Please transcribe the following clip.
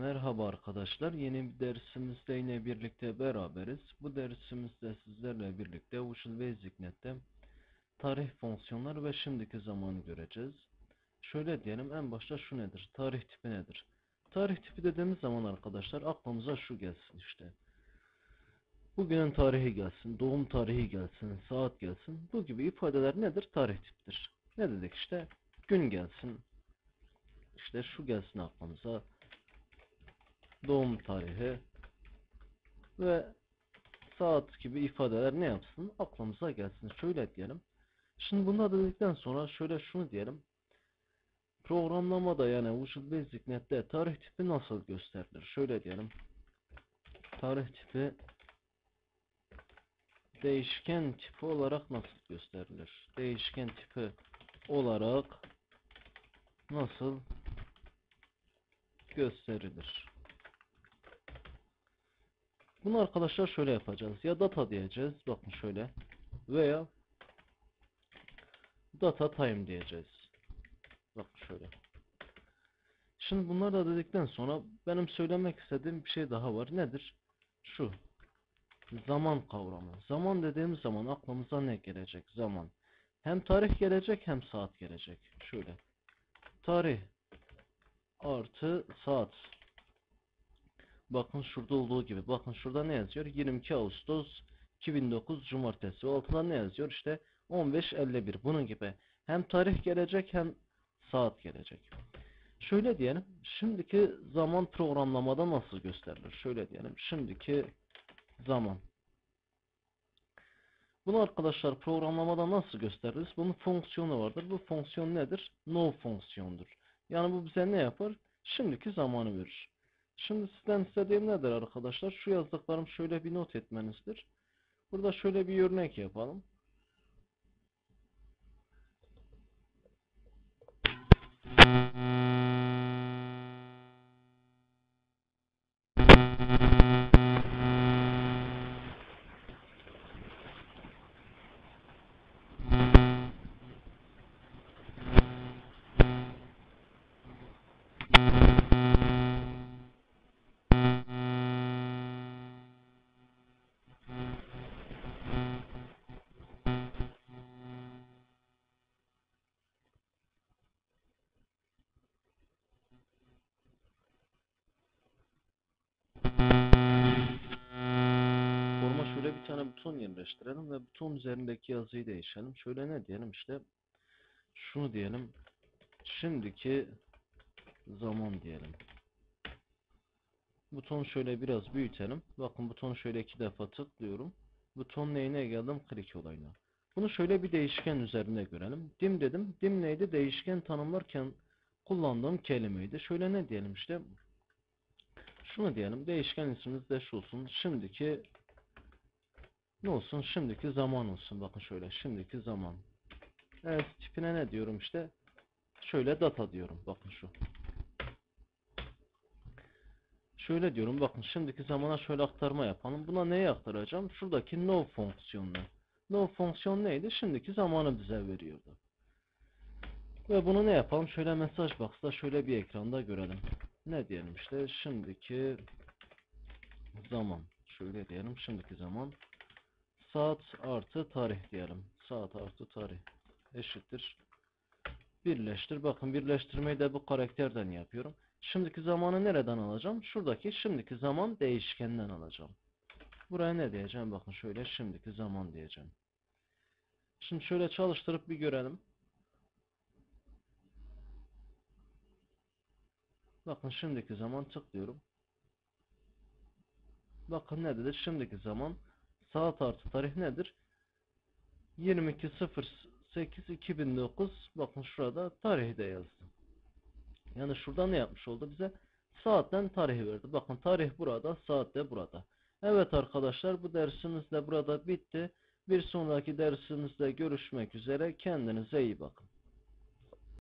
Merhaba arkadaşlar. Yeni bir dersimizde yine birlikte beraberiz. Bu dersimizde sizlerle birlikte Visual Basic Net'te tarih fonksiyonları ve şimdiki zamanı göreceğiz. Şöyle diyelim en başta şu nedir? Tarih tipi nedir? Tarih tipi dediğimiz zaman arkadaşlar aklımıza şu gelsin işte. Bugünün tarihi gelsin, doğum tarihi gelsin, saat gelsin. Bu gibi ifadeler nedir? Tarih tipidir. Ne dedik işte? Gün gelsin. İşte şu gelsin aklımıza doğum tarihi ve saat gibi ifadeler ne yapsın? Aklımıza gelsin. Şöyle diyelim. Şimdi bunları dedikten sonra şöyle şunu diyelim. Programlamada yani Visual Basic Net'te tarih tipi nasıl gösterilir? Şöyle diyelim. Tarih tipi değişken tipi olarak nasıl gösterilir? Değişken tipi olarak nasıl gösterilir? Bunu arkadaşlar şöyle yapacağız. Ya data diyeceğiz. Bakın şöyle. Veya data time diyeceğiz. Bakın şöyle. Şimdi bunları da dedikten sonra benim söylemek istediğim bir şey daha var. Nedir? Şu. Zaman kavramı. Zaman dediğimiz zaman aklımıza ne gelecek? Zaman. Hem tarih gelecek hem saat gelecek. Şöyle. Tarih artı saat. Bakın şurada olduğu gibi. Bakın şurada ne yazıyor? 22 Ağustos 2009 Cumartesi. Altında ne yazıyor? İşte 15.51. Bunun gibi. Hem tarih gelecek hem saat gelecek. Şöyle diyelim. Şimdiki zaman programlamada nasıl gösterilir? Şöyle diyelim. Şimdiki zaman. Bunu arkadaşlar programlamada nasıl gösteririz? Bunun fonksiyonu vardır. Bu fonksiyon nedir? No fonksiyondur. Yani bu bize ne yapar? Şimdiki zamanı verir. Şimdi sizden istediğim nedir arkadaşlar? Şu yazdıklarım şöyle bir not etmenizdir. Burada şöyle bir örnek yapalım. Bir tane buton yerleştirelim ve buton üzerindeki yazıyı değişelim. Şöyle ne diyelim işte şunu diyelim. Şimdiki zaman diyelim. Buton şöyle biraz büyütelim. Bakın buton şöyle iki defa tıklıyorum. Buton neyine geldim? Klik olayına. Bunu şöyle bir değişken üzerinde görelim. Dim dedim. Dim neydi? Değişken tanımlarken kullandığım kelimeydi. Şöyle ne diyelim işte. Şunu diyelim. Değişken ismimiz de şu olsun. Şimdiki ne olsun? Şimdiki zaman olsun. Bakın şöyle. Şimdiki zaman. Evet tipine ne diyorum işte. Şöyle data diyorum. Bakın şu. Şöyle diyorum. Bakın şimdiki zamana şöyle aktarma yapalım. Buna neyi aktaracağım? Şuradaki no fonksiyonunu. No fonksiyon neydi? Şimdiki zamanı bize veriyordu. Ve bunu ne yapalım? Şöyle mesaj box'ta şöyle bir ekranda görelim. Ne diyelim işte şimdiki zaman. Şöyle diyelim şimdiki zaman. Saat artı tarih diyelim. Saat artı tarih eşittir. Birleştir. Bakın birleştirmeyi de bu karakterden yapıyorum. Şimdiki zamanı nereden alacağım? Şuradaki şimdiki zaman değişkenden alacağım. Buraya ne diyeceğim? Bakın şöyle şimdiki zaman diyeceğim. Şimdi şöyle çalıştırıp bir görelim. Bakın şimdiki zaman tıklıyorum. Bakın ne dedi? Şimdiki zaman saat artı tarih nedir? 22.08.2009 Bakın şurada tarihi de yazdı. Yani şurada ne yapmış oldu bize? Saatten tarihi verdi. Bakın tarih burada, saat de burada. Evet arkadaşlar bu dersimiz de burada bitti. Bir sonraki dersimizde görüşmek üzere. Kendinize iyi bakın.